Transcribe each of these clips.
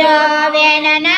Pero vienen a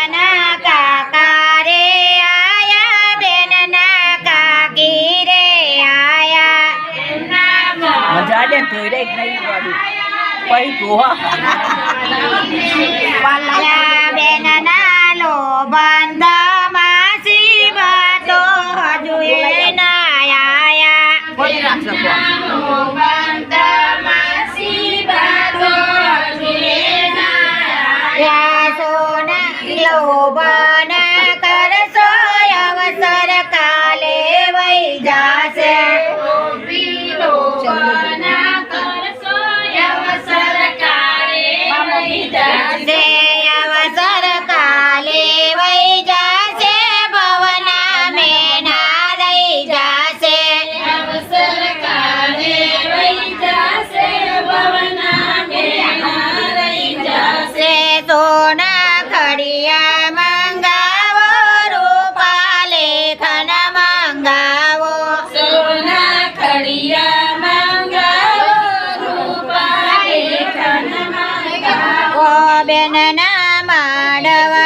પછી જોવા લો બંધ માસી બાતો હજુ કરશો અવસર કાલે વૈ જાશે. દેવસર કાલે વૈ જાશે ભવના મે રહી જાશે અવસર કાલે વૈ જાશે ஆடவா